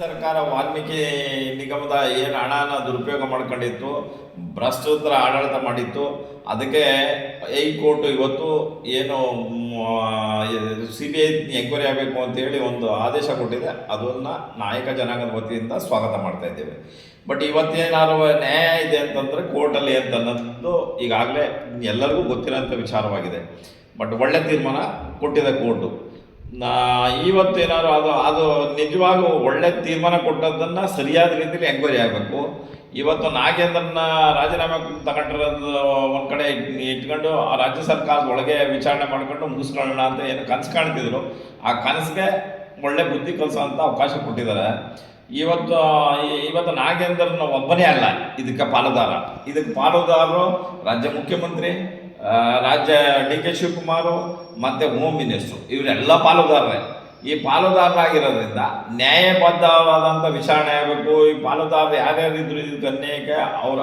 ಸರ್ಕಾರ ವಾಲ್ಮೀಕಿ ನಿಗಮದ ಏನು ಹಣನ ದುರುಪಯೋಗ ಮಾಡ್ಕೊಂಡಿತ್ತು, ಭ್ರಷ್ಟೋತ್ತರ ಆಡಳಿತ ಮಾಡಿತ್ತು, ಅದಕ್ಕೆ ಹೈಕೋರ್ಟ್ ಇವತ್ತು ಏನು ಸಿ ಬಿ ಐ ಎಂಕ್ವೈರಿ ಆಗಬೇಕು ಅಂತೇಳಿ ಒಂದು ಆದೇಶ ಕೊಟ್ಟಿದೆ. ಅದನ್ನು ನಾಯಕ ಜನಾಂಗದ ವತಿಯಿಂದ ಸ್ವಾಗತ ಮಾಡ್ತಾ ಇದ್ದೇವೆ. ಬಟ್ ಇವತ್ತೇನಾದ್ರು ನ್ಯಾಯ ಇದೆ ಅಂತಂದರೆ ಕೋರ್ಟಲ್ಲಿ ಅಂತ ಅನ್ನೋದು ಈಗಾಗಲೇ ಎಲ್ಲರಿಗೂ ಗೊತ್ತಿರೋಂಥ ವಿಚಾರವಾಗಿದೆ. ಬಟ್ ಒಳ್ಳೆ ತೀರ್ಮಾನ ಕೊಟ್ಟಿದೆ ಕೋರ್ಟು. ನಾ ಇವತ್ತು ಏನಾದ್ರು ಅದು ಅದು ನಿಜವಾಗೂ ಒಳ್ಳೆ ತೀರ್ಮಾನ ಕೊಟ್ಟದ್ದನ್ನು ಸರಿಯಾದ ರೀತಿಯಲ್ಲಿ ಎಂಕ್ವೈರಿ ಆಗಬೇಕು. ಇವತ್ತು ನಾಗೇಂದ್ರನ ರಾಜೀನಾಮೆ ತಗೊಂಡಿರೋದು ಒಂದು ಕಡೆ ಇಟ್ಕೊಂಡು ಆ ರಾಜ್ಯ ಸರ್ಕಾರದ ಒಳಗೆ ವಿಚಾರಣೆ ಮಾಡ್ಕೊಂಡು ಮುಗಿಸ್ಕೊಳ್ಳೋಣ ಅಂತ ಏನು ಕನಸು ಕಾಣ್ತಿದ್ರು. ಆ ಕನಸಿಗೆ ಒಳ್ಳೆ ಬುದ್ಧಿ ಕಲಿಸೋಂಥ ಅವಕಾಶ ಕೊಟ್ಟಿದ್ದಾರೆ. ಇವತ್ತು ಇವತ್ತು ನಾಗೇಂದ್ರನ ಒಬ್ಬನೇ ಅಲ್ಲ, ಇದಕ್ಕೆ ಪಾಲುದಾರ. ಇದಕ್ಕೆ ಪಾಲುದಾರರು ರಾಜ್ಯ ಮುಖ್ಯಮಂತ್ರಿ ರಾಜ್ಯ ಡಿ ಕೆ ಶಿವಕುಮಾರ್ ಮತ್ತು ಹೋಮ್ ಮಿನಿಸ್ಟ್ರು, ಇವರೆಲ್ಲ ಪಾಲುದಾರರೇ. ಈ ಪಾಲುದಾರರಾಗಿರೋದ್ರಿಂದ ನ್ಯಾಯಬದ್ಧವಾದಂಥ ವಿಚಾರಣೆ ಆಗಬೇಕು. ಈ ಪಾಲುದಾರರು ಯಾರ್ಯಾರು ಇದ್ರು ಇದಕ್ಕೆ ಅನ್ಯಾಯಕ್ಕೆ ಅವರು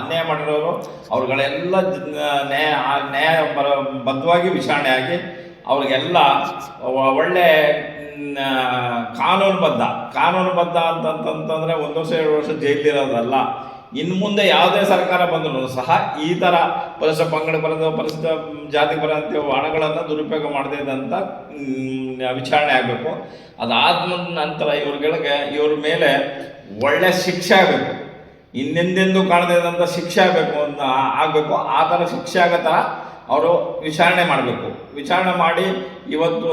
ಅನ್ಯಾಯ ಮಾಡಿರೋರು, ಅವ್ರುಗಳೆಲ್ಲ ನ್ಯಾಯ ನ್ಯಾಯ ಬದ್ಧವಾಗಿ ವಿಚಾರಣೆ ಆಗಿ ಅವ್ರಿಗೆಲ್ಲ ಒಳ್ಳೆ ಕಾನೂನುಬದ್ಧ ಕಾನೂನುಬದ್ಧ ಅಂತಂತಂತಂದ್ರೆ ಒಂದು ವರ್ಷ, ಎರಡು ವರ್ಷ ಜೈಲಿರೋದಲ್ಲ ಇನ್ನು ಮುಂದೆ ಯಾವುದೇ ಸರ್ಕಾರ ಬಂದರೂ ಸಹ ಈ ಥರ ಪರಿಸರ ಪಂಗಡ ಬರದ ಪರಿಸರ ಜಾತಿ ಬರೋಂಥ ಹಣಗಳನ್ನು ದುರುಪಯೋಗ ಮಾಡದೇ ಇದ್ದಂಥ ವಿಚಾರಣೆ ಆಗಬೇಕು. ಅದಾದ ನಂತರ ಇವ್ರಗಳಿಗೆ, ಇವ್ರ ಮೇಲೆ ಒಳ್ಳೆ ಶಿಕ್ಷೆ ಆಗಬೇಕು. ಇನ್ನೆಂದೆಂದು ಕಾಣದೇ ಇದ್ದಂಥ ಶಿಕ್ಷೆ ಆಗಬೇಕು ಅಂತ ಆಗಬೇಕು. ಆ ಥರ ಶಿಕ್ಷೆ ಆಗೋ ಥರ ಅವರು ವಿಚಾರಣೆ ಮಾಡಬೇಕು. ವಿಚಾರಣೆ ಮಾಡಿ ಇವತ್ತು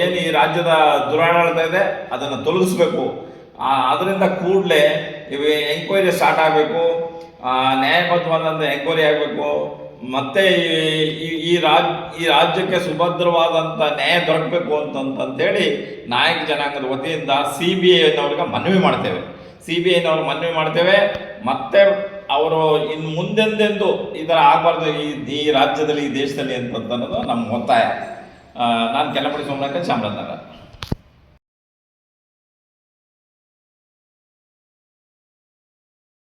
ಏನು ಈ ರಾಜ್ಯದ ದುರಾಡಳಿತ ಇದೆ, ಅದನ್ನು ತೊಲಗಿಸ್ಬೇಕು. ಅದರಿಂದ ಕೂಡಲೇ ಇವ ಎಂಕ್ವೈರಿ ಸ್ಟಾರ್ಟ್ ಆಗಬೇಕು. ನ್ಯಾಯಬದ್ಧವಾದಂಥ ಎಂಕ್ವೈರಿ ಆಗಬೇಕು. ಮತ್ತೆ ಈ- ಈ- ರಾಜ್, ಈ ರಾಜ್ಯಕ್ಕೆ ಸುಭದ್ರವಾದಂಥ ನ್ಯಾಯ ದೊರಕಬೇಕು ಅಂತಂತಂತೇಳಿ ನಾಯಕ ಜನಾಂಗದ ವತಿಯಿಂದ ಸಿ ಬಿ ಐನವ್ರಿಗೆ ಮನವಿ ಮಾಡ್ತೇವೆ. ಸಿ ಬಿ ಐನವ್ರಿಗೆ ಮನವಿ ಮಾಡ್ತೇವೆ. ಮತ್ತೆ ಅವರು ಇನ್ನು ಮುಂದೆಂದೆಂದು ಈ ಥರ ಆಗಬಾರ್ದು ಈ ಈ ರಾಜ್ಯದಲ್ಲಿ, ಈ ದೇಶದಲ್ಲಿ ಅಂತಂತನ್ನೋದು ನಮ್ಮ ಒತ್ತಾಯ. ನಾನು ಕೆಲಪಡಿಸುವ ಮೂಲಕ ಚಾಮರಾಜನಗರ.